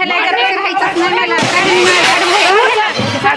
ह्याला एकदा राहायचंच नाही मला.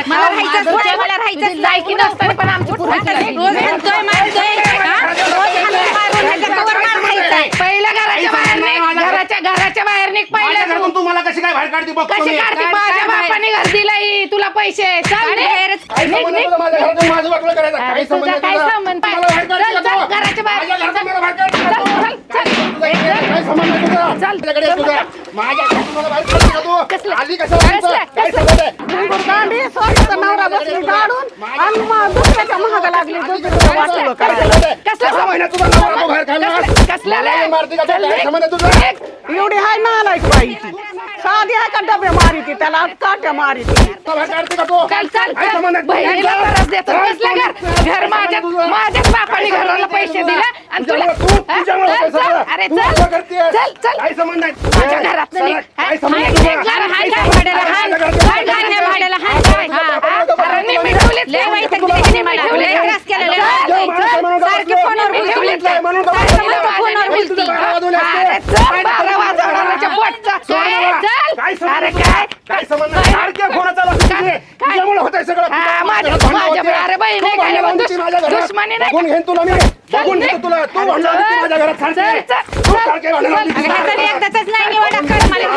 मला राहायचंच नाही, मला राहायचंच लायकी नसताना पण आमची पोरगी आता लायकी. रोज हाणतोय, मारतोय, हा? रोज हाणून मारून ह्याच्या कवर मार खायचाय. पहिलं घराच्या बाहेर निघ घराच्या घराच्या बाहेर निघ माझ्या पहिलं घरातून तू मला कशी काय बाहेर काढते बघतो कशी मी. काढते काढ, माझ्या काढ बाहेर. बापाने घर दिलंय तुला पैसे चल आणि निघ. बाहेरच- काय निघ, संबंध निघ. तुझा माझ्या घरातून माझं वाटलं करायचं अरे काय संबंध तुझा काय तुझा? संबंध? मला बाहेर काढते चल, का चल, तू? घराच्या बाहेर. माझ्या घरातून मला बाहेर काढते का चल, तू? चल, चल. तुझा काय- काय संबंध आहे तुझा? चल. तुझ्याकडे आहे तुझा. माझ्या घरातून मला बाहेर काढते का तू? कसलं? आली कशाला कसलं? तुझं? काय कसलं? संबंध आहे? दांडी स्वतःचा नवरा बसली दाडून आणि मग दुसऱ्याच्या महाग लागली दुसऱ्याचं वाटलं काय. संबंध आहे? कसलं? सहा महिन्यात तुझा नवरा तू बाहेर काढला? कसलं? कसलं? मला मारते का तू? चल, काय. संबंध आहे तुझा? एवढी हाय नालायक बाई ती साधी आहे का डबे मारी ती त्याला काट्या मारी ती तुला बाहेर काढते का तू? चल चल काय संबंध आहे? बहिणीला त्रास देतो काय कसलं घर घर माझ्या तुझा? माझ्याच बापाने घराला पैसे दिले आणि तुला तुझ्यामुळे- तू- हा? चल, चल. सगळं. अरे तू चल. चल चल काय संबंध आहे? माझ्या ए, घरात चला, काय संबंध आहे तुझा? हाण, काय हाण, संबंध भाड्याला आहे? घरात- हाण, हाण, ह्या भाड्याला हाण. हा, हा. अरे मी ठेवलेत लय वाईट आहे, त्याने मला लय त्रास केला, लय. माणूस म्हणून सारखे फोनवर बोलते. सारखं? म्हणतो फोनवर बोलती. तुझं. अरे चल बारा वाजवणाऱ्याच्या पोटचा बाबा. चल काय अरे तुझा? काय काय संबंध आहे? सारख्या फोनं चालू असतात तुझे. तुझ्यामुळे होतंय सगळं. हा, माझ्या- तुझ्या घरात माझ्या- भांडणं अरे बाई, होते. नाही तू भांडणं काय लावून दुश्- देते माझ्या घरात. दुश्मनी नाही बघून घेईन तुला मी बघून घेतो तुला. तू चल. माझ्या घरात सांगते तू सारखे भांडण लावली.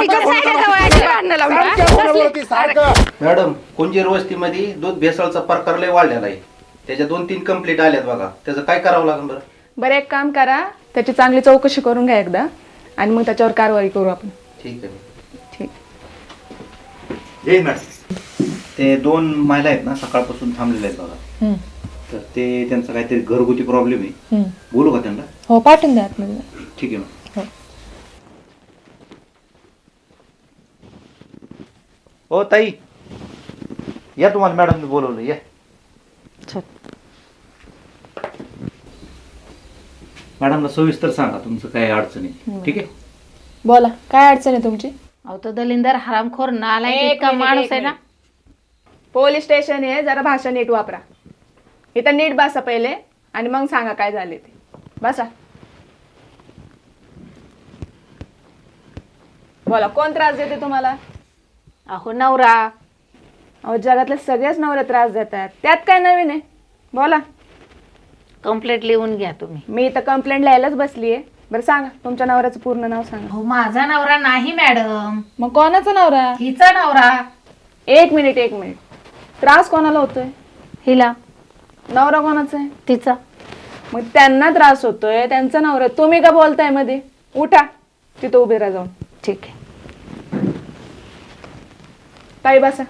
ती सारखं. सारख्या हा? फोनावरती सारखं. मॅडम कुंजीर वस्तीमध्ये दूध भेसळचा प्रकार लय वाढलेला आहे. त्याच्या दोन तीन कंप्लेंट आल्यात बघा. त्याचं काय करावं लागेल बरं? बरं एक काम करा. त्याची चांगली चौकशी करून घ्या एकदा. आणि मग त्याच्यावर कारवाई करू आपण. ठीक आहे. ठीक. ते दोन महिला आहेत ना सकाळपासून थांबलेल्या आहेत बघा. तर ते त्यांचा काहीतरी घरगुती प्रॉब्लेम आहे. बोलू का त्यांना? हो पाठवून द्या आतमध्ये. ठीक आहे मॅम हो. ताई. या तुम्हाला मॅडमने बोलवलं या. मॅडमला सविस्तर सांगा तुमचं काय अडचण आहे. ठीक आहे? बोला काय अडचण आहे तुमची? अहो तो दलिंदर हरामखोर नालायक एक इतका मिनिट, माणूस एक आहे ना. मिनिट. पोलीस स्टेशन आहे जरा भाषा नीट वापरा. इथं नीट बसा पहिले आणि मग सांगा काय झाले ते. बसा. बोला कोण त्रास देते तुम्हाला? अहो नवरा. अहो जगातले सगळेच नवरे त्रास देतात. त्यात काय नवीन आहे? बोला. कंप्लेंट लिहून घ्या तुम्ही. मी इथं कंप्लेंट लिहायलाच बसली आहे बरं सांगा तुमच्या नवऱ्याचं पूर्ण नाव सांगा. अहो माझा नवरा नाही मॅडम. मग कोणाचा नवरा? हिचा नवरा. एक मिनिट एक मिनिट. त्रास कोणाला होतोय? हिला. नवरा कोणाचा आहे? तिचा. मग त्यांना त्रास होतोय त्यांचा नवरा तुम्ही का बोलतायमध्ये? उठा तिथं उभे राहा जाऊन. ठीक आहे. ताई बसा.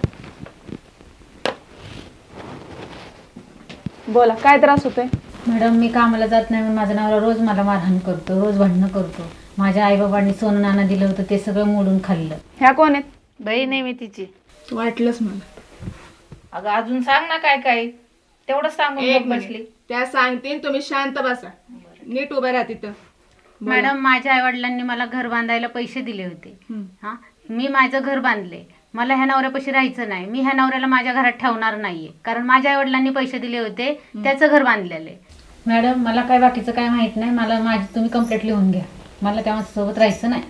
बोला काय त्रास होतोय? मॅडम मी कामाला जात नाही म्हणून माझा नवरा रोज मला मारहाण करतो रोज भांडणं करतो. माझ्या आईबाबांनी सोनं नाणं दिलं होतं ते सगळं मोडून खाल्लं. ह्या कोण आहेत? बहीण आहे मी तिची. वाटलंच मला. अगं अजून सांग ना काय काय तेवढं सांगून एक मग बसली. मिनिट त्या सांगतील तुम्ही शांत बसा. नीट उभे राहा तिथं. मॅडम माझ्या आईवडिलांनी मला घर बांधायला पैसे दिले होते. हा. मी माझं घर बांधले. मला ह्या नवऱ्यापाशी राहायचं नाही. मी ह्या नवऱ्याला माझ्या घरात ठेवणार नाहीये. कारण माझ्या आईवडिलांनी पैसे दिले होते. त्याचं घर बांधलेलं आहे. मॅडम मला काय बाकीचं काय माहीत नाही. मला माझी तुम्ही कंप्लेंट लिहून घ्या. मला त्या सोबत राहायचं नाही.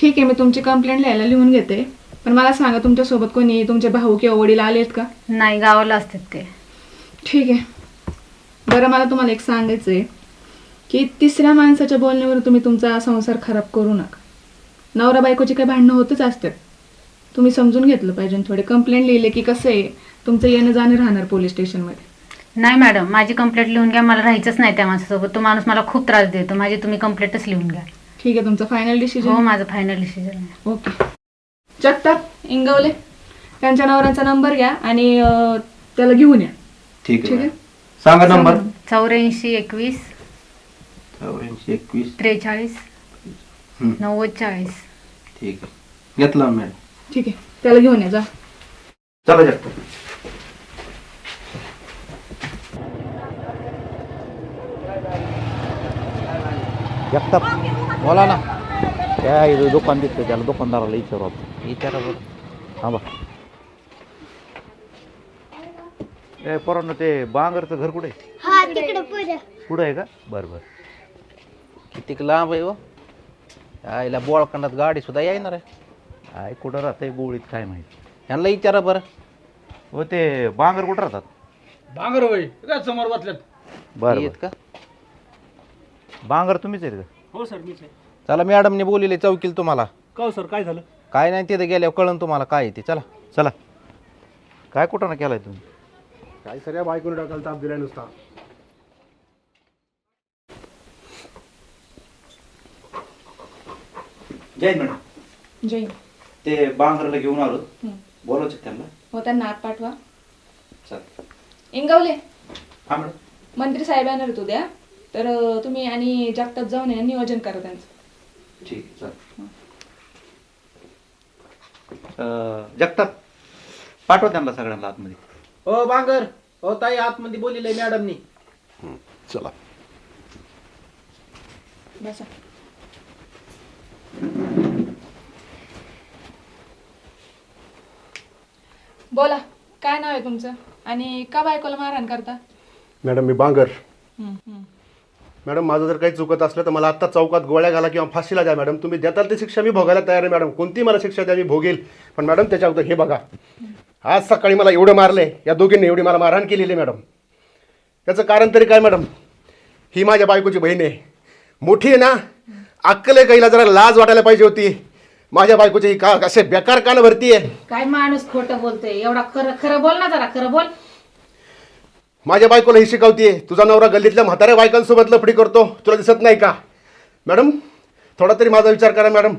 ठीक आहे मी तुमची कंप्लेंट लिहायला लिहून घेते. पण मला सांगा तुमच्यासोबत कोणी तुमचे भाऊ किंवा वडील आलेत का? नाही गावाला असतात ते. ठीक आहे. बरं मला तुम्हाला एक सांगायचं आहे की तिसऱ्या माणसाच्या बोलण्यावर तुम्ही तुमचा संसार खराब करू नका. नवरा बायकोची काही भांडणं होतच असतात. तुम्ही समजून घेतलं पाहिजे थोडे कंप्लेंट लिहिले की कसं आहे तुमचं येणं जाणं राहणार पोलीस स्टेशनमध्ये नाही मॅडम माझी कंप्लेंट लिहून घ्या मला राहायचंच नाही त्या माणसासोबत. तो माणूस मला खूप त्रास देतो. माझी तुम्ही कंप्लेंटच लिहून घ्या. ठीक आहे तुमचं फायनल हो डिसिजन माझं फायनल डिसिजन आहे. ओके. जगताप इंगवले. त्यांच्या नवऱ्याचा नंबर घ्या आणि अं, त्याला घेऊन या. ठीक आहे. मॅडम. सांगा नंबर. चौऱ्याऐंशी एकवीस. चौऱ्याऐंशी एकवीस. त्रेचाळीस. हं. नव्वद चाळीस. ठीक आहे. घेतला मॅडम. ठीक आहे. त्याला घेऊन या जा. चला जास्त जगताप बोला ना. त्या इथं दुकान दिसतं त्याला दुकानदाराला विचारू आपण. विचारा बरं. थांबा ए पोरांनो ते बांगरचं घर कुठे? हा तिकडे पुढे. पुढं आहे का? बरं बरं. कितीक लांब आहे हो? आईला बोळखंडात गाडी सुद्धा येणार आहे. काय कुठं राहतंय बोळीत काय माहिती? यांना विचारा बरं. हो ते बांगर कुठं राहतात? भांगर काय समोर बसल्यात. बरं येत का? बांगर तुम्हीच आहेत का? हो सर मीच आहे. चला मॅडमने बोलिले चौकील तुम्हाला. का हो सर काय झालं? काय नाही तिथे गेल्यावर कळन तुम्हाला काय आहे ते. चला. चला. काय कुठं ना केलाय तुम्ही? काय सर या बायकोने टाकायला ताप दिलाय नुसता. जय हिंद मॅडम. जय ते बांगरला घेऊन आलो. बोलायचं का त्यांना. हो त्यांना आत पाठवा. चालेल इंगवले. हा मॅडम. मंत्री साहेब येणार आहेत उद्या. तर अं, तुम्ही आणि जागतात जाऊन या नियोजन करा त्यांचं. ठीक आहे चालेल अं, जगताप पाठवा त्यांना सगळ्यांना आतमध्ये. हो बांगर हो ताई आतमध्ये बोलिले मॅडमनी. चला. बसा. बोला काय नाव आहे तुमचं? आणि का बायकोला मारहाण करता? मॅडम मी बांगर मॅडम माझं जर काही चुकत असलं तर मला आत्ता चौकात गोळ्या घाला किंवा फाशीला द्या मॅडम. तुम्ही देताल ती शिक्षा मी भोगायला तयार आहे मॅडम. कोणती मला शिक्षा द्या मी भोगेल. पण मॅडम त्याच्या अगोदर हे बघा. आज सकाळी मला एवढं मारलंय या दोघींनी एवढी मला मारहाण केलेली आहे मॅडम. त्याचं कारण तरी काय मॅडम? ही माझ्या बायकोची बहीण आहे. मोठी आहे ना? अक्कल आहे काहीला जरा लाज वाटायला पाहिजे होती. माझ्या बायकोची ही का असे बेकार कान भरती आहे काय माणूस खोटं बोलतोय? एवढा खरं खरं बोल ना जरा खरं बोल. माझ्या बायकोला ही शिकवतीये. तुझा नवरा गल्लीतल्या म्हाताऱ्या बायकांसोबत लफडी करतो. तुला दिसत नाही का? मॅडम थोडा तरी माझा विचार करा मॅडम.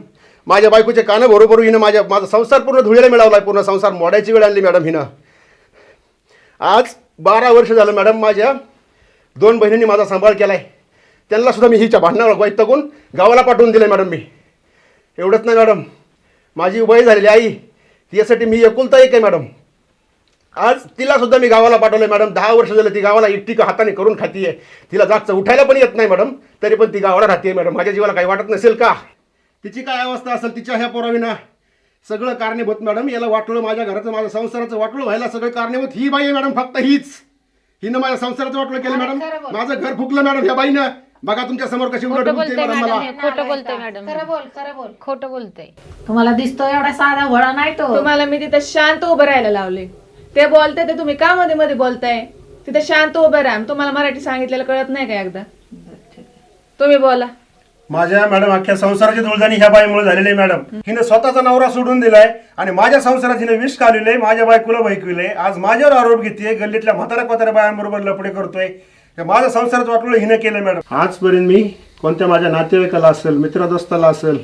माझ्या बायकोचे कानं बरोबर हिनं माझ्या माझा संसार पूर्ण धुळेला मिळवला पूर्ण संसार मोडायची वेळ आणली मॅडम हिनं. आज बारा वर्ष झालं मॅडम माझ्या दोन बहिणींनी माझा सांभाळ केला त्यांना सुद्धा मी हिच्या भांडणाला वैतकून गावाला पाठवून दिलं मॅडम मी. एवढंच नाही मॅडम. माझी वय झालेली आई तिच्यासाठी मी एकुलता एक आहे मॅडम. आज तिलासुद्धा मी गावाला पाठवलंय मॅडम. दहा वर्ष झालं ती गावाला एकटी हाताने करून खाती आहे तिला जागचं उठायला पण येत नाही मॅडम तरी पण ती गावाला राहते मॅडम. माझ्या जीवाला काही वाटत नसेल का? तिची काय अवस्था असेल तिच्या ह्या पोराविना? सगळं कारणीभूत मॅडम. याला वाटलं माझ्या घराचं माझ्या संसाराचं वाटलं व्हायला सगळं कारणीभूत. ही बाई आहे मॅडम फक्त हीच. हिनं माझ्या संसाराचं वाटलं केलं मॅडम. माझं घर फुकलं मॅडम ह्या बाईनं. बघा तुमच्यासमोर कशी उलट बोलते मॅडम मला. खोटं बोलतोय मॅडम. खरं बोल खरं बोल. खोटं बोलतोय. तुम्हाला दिसतो एवढा साधा वळा नाही तो. तुम्हाला मी तिथे शांत उभं राहायला लावले. ते बोलते ते तुम्ही का मध्ये मध्ये बोलताय? तिथे शांत उभं राहा. तुम्हाला मराठी सांगितलेलं कळत नाही का एकदा? तुम्ही बोला. माझ्या मॅडम अख्ख्या संसाराची धुळजाणी ह्या बाईमुळे झालेली आहे मॅडम. हिने स्वतःचा नवरा सोडून दिलाय आणि माझ्या संसारात हिने विष काढलेले माझ्या बायकोला भैकविले आज माझ्यावर आरोप घेते गल्लीतल्या म्हाताऱ्या कोताऱ्या बायांबरोबर लपडे करतोय. माझ्या संसारात वाटलं हिने केलं मॅडम. आजपर्यंत मी कोणत्या माझ्या नातेवाईकाला असेल मित्रदोस्ताला असेल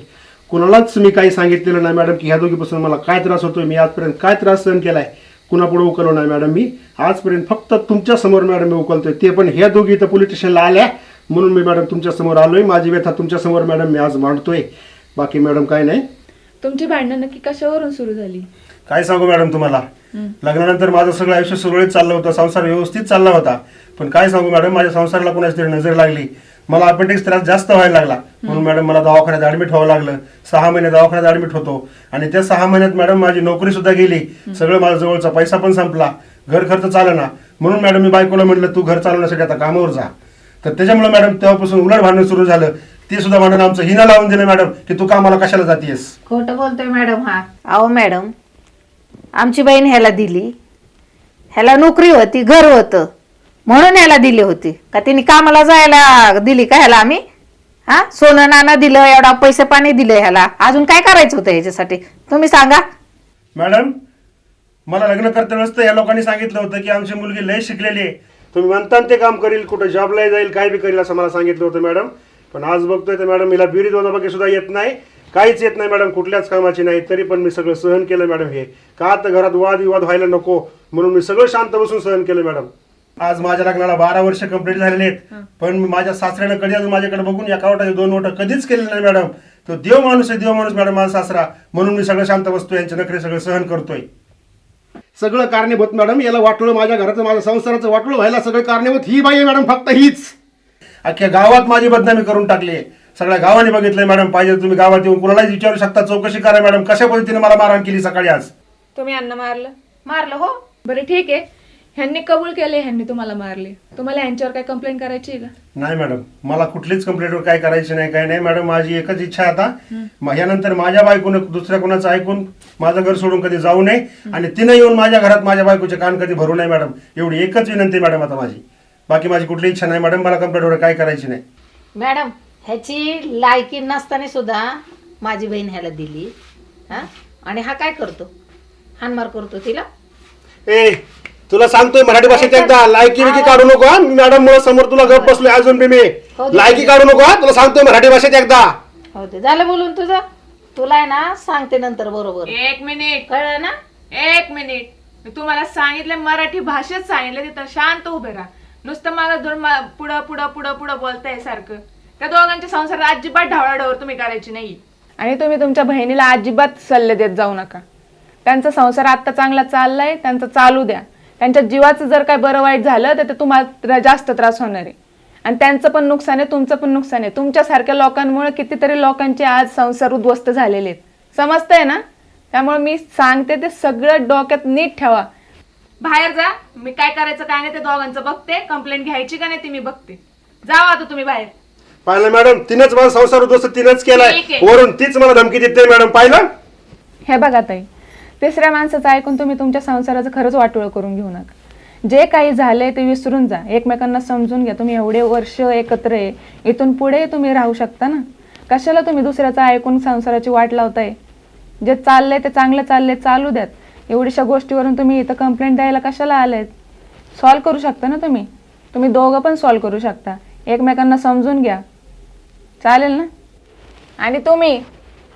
कुणालाच मी काही सांगितलेलं नाही मॅडम की ह्या दोघीपासून मला काय त्रास होतोय मी आजपर्यंत काय त्रास सहन केलाय कुणापुढे उकललो नाही मॅडम मी? आजपर्यंत फक्त तुमच्यासमोर मॅडम मी उकलतोय. ते पण ह्या दोघी इथं पोलीस स्टेशनला आल्या म्हणून मी मॅडम तुमच्यासमोर आलोय. माझी व्यथा तुमच्यासमोर मॅडम मी आज मांडतोय. बाकी मॅडम काय नाही. तुमची भांडणं नक्की कशावरून सुरू झाली? काय सांगू मॅडम तुम्हाला? लग्नानंतर माझं सगळं आयुष्य सुरळीत चाललं होतं. संसार व्यवस्थित चालला होता. पण काय सांगू मॅडम माझ्या संसाराला कोणाची तरी नजर लागली. मला अपेंडिक्स त्रास जास्त व्हायला लागला. म्हणून मॅडम मला दवाखान्यात ऍडमिट व्हावं लागलं. सहा महिने दवाखान्यात ऍडमिट होतो. आणि त्या सहा महिन्यात मॅडम माझी नोकरी सुद्धा गेली. सगळं माझ्या जवळचा पैसा पण संपला. घर खर्च चालना. म्हणून मॅडम मी बायकोला म्हटलं तू घर चालवण्यासाठी आता कामावर जा. तर त्याच्यामुळे मॅडम तेव्हापासून उलट भांडण सुरू झालं. ते सुद्धा भांडण आमचं हिना लावून दिलं मॅडम की तू कामाला कशाला जातीयस? खोटं बोलतोय मॅडम हा. अहो मॅडम आमची बहीण ह्याला दिली. ह्याला नोकरी होती घर होतं. म्हणून ह्याला दिली होती. का तिने कामाला जायला दिली का ह्याला आम्ही? हा? सोनं नाणं दिलं एवढा पैसे पाणी दिलं ह्याला. अजून काय करायचं होतं ह्याच्यासाठी? तुम्ही सांगा. मॅडम मला लग्न करता तर या लोकांनी सांगितलं होतं की आमची मुलगी लय शिकलेली आहे. तुम्ही म्हणता ते काम करील कुठं जॉबला जाईल काय बी करील असं मला सांगितलं होतं मॅडम. पण आज बघतोय तर मॅडम हिला बिरीज वजाबाकी सुद्धा येत नाही. काहीच येत नाही मॅडम कुठल्याच कामाची नाही. तरी पण मी सगळं सहन केलं मॅडम हे. का तर घरात वादविवाद व्हायला नको म्हणून मी सगळं शांत बसून सहन केलं मॅडम. आज माझ्या लग्नाला बारा वर्ष कंप्लीट झालेले आहेत. पण मी माझ्या सासऱ्यानं कधी अजून माझ्याकडे बघून एका वटाचे दोन वट कधीच केलेलं नाही मॅडम. तो देव माणूस आहे देव माणूस मॅडम माझा सासरा. म्हणून मी सगळं शांत बसतोय यांचे नखरे सगळं सहन करतोय. सगळं कारणीभूत मॅडम. याला वाटलं माझ्या घराचं माझं संसाराचं वाटलं व्हायला सगळं कारणीभूत. ही बाई आहे मॅडम फक्त हीच. अख्ख्या गावात माझी बदनामी करून टाकली. सगळ्या गावाने बघितलंय मॅडम. पाहिजे तुम्ही गावात येऊन कुणालाही विचारू शकता. चौकशी करा मॅडम. कशा पद्धतीने मला मारहाण केली सकाळी आज? तुम्ही अन्न मारलं? मारलं हो. बरं ठीक आहे. ह्यांनी कबूल केले ह्यांनी तुम्हाला मारले. तुम्हाला यांच्यावर काय कंप्लेंट करायची आहे का? नाही मॅडम मला कुठलीच कंप्लेंटवर काय करायची नाही काय नाही. मॅडम माझी एकच इच्छा आता. यानंतर माझ्या बायकोनं दुसऱ्या कोणाचं ऐकून माझं घर सोडून कधी जाऊ नये आणि तिनं येऊन माझ्या घरात माझ्या बायकोचे कान कधी भरू नये मॅडम. एवढी एकच विनंती आहे मॅडम आता माझी. बाकी माझी कुठली इच्छा नाही मॅडम मला कंप्लेंटवर काय करायची नाही. मॅडम ह्याची लायकी नसताना सुद्धा माझी बहीण ह्याला दिली हा? आणि हा काय करतो? हानमार करतो तिला? ए तुला सांगतोय मराठी भाषेत एकदा लायकी बिकी काढू नको हा. मॅडम मुळे समोर तुला गप बसलोय अजून बी मी. हो दे. लायकी काढू नको हा. तुला सांगतोय मराठी भाषेत एकदा. हो ते झालं बोलून तुझं. तुला आहे ना सांगते नंतर बरोबर. एक मिनिट. कळलं ना? एक मिनिट. मी तुम्हाला सांगितलं मराठी भाषेत सांगितलं तिथं शांत उभे राहा. नुसतं मला दोन मा- पुढं पुढं पुढं पुढं बोलताय सारखं. त्या दोघांच्या संसारात अजिबात ढवळाढवळ तुम्ही करायची नाही. आणि तुम्ही तुमच्या बहिणीला अजिबात सल्ले देत जाऊ नका. त्यांचा संसार आत्ता चांगला चाललाय त्यांचा चालू द्या. त्यांच्या जीवाचं जर काय बरं वाईट झालं तर ते तुम्हाला जास्त त्रास होणार आहे. आणि त्यांचं पण नुकसान आहे तुमचं पण नुकसान आहे. तुमच्यासारख्या लोकांमुळे कितीतरी लोकांचे आज संसार उद्ध्वस्त झालेले आहेत. समजतंय ना? त्यामुळे मी सांगते ते सगळं डोक्यात नीट ठेवा. बाहेर जा मी काय करायचं काय नाही ते दोघांचं बघते. कंप्लेंट घ्यायची का नाही ती मी बघते. जावा आता तुम्ही बाहेर. पाहिलं मॅडम? तिनंच माझा संसार उद्ध्वस्त तिनंच केलाय. ठीक आहे. वरून तीच मला धमकी देते मॅडम. पाहिलं? हे बघा ताई तिसऱ्या माणसाचं ऐकून तुम्ही तुमच्या संसाराचं खरंच वाटोळ करून घेऊ नका. जे काही झालंय ते विसरून जा. एकमेकांना समजून घ्या. तुम्ही एवढे वर्ष एकत्र आहे. इथून पुढे तुम्ही राहू शकता ना? कशाला तुम्ही दुसऱ्याचं ऐकून संसाराची वाट लावताय? जे चाललंय ते चांगलं चाललंय चालू द्यात. एवढ्याशा गोष्टीवरून तुम्ही इथं कंप्लेंट द्यायला कशाला आलेत सॉल्व करू शकता ना तुम्ही? तुम्ही दोघं पण सॉल्व करू शकता. एकमेकांना समजून घ्या. चालेल ना? आणि तुम्ही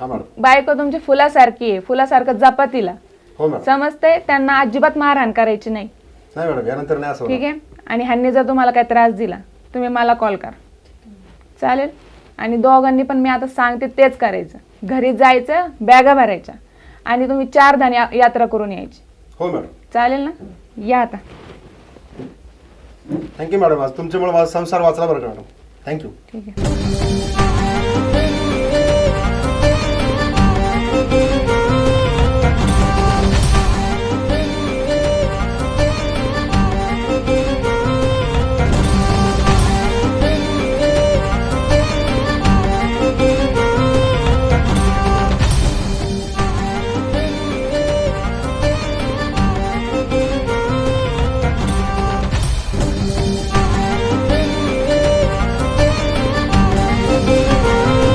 बायको तुमची फुलासारखी आहे फुलासारखं जपा तिला हो मॅडम. समजते त्यांना अजिबात मारहाण करायची नाही. नाही मॅडम यानंतर नाही असं ठीक आहे? आणि ह्यांनी जर तुम्हाला काही त्रास दिला तुम्ही मला कॉल करा. चालेल? आणि दोघांनी पण मी आता सांगते तेच करायचं. घरी जायचं बॅगा भरायच्या. आणि तुम्ही चार धान या- यात्रा करून यायची. हो मॅडम. चालेल ना? या आता. Thank you madam. आज तुमच्यामुळे माझा संसार वाचला बरं का मॅडम. थँक्यू ठीक आहे.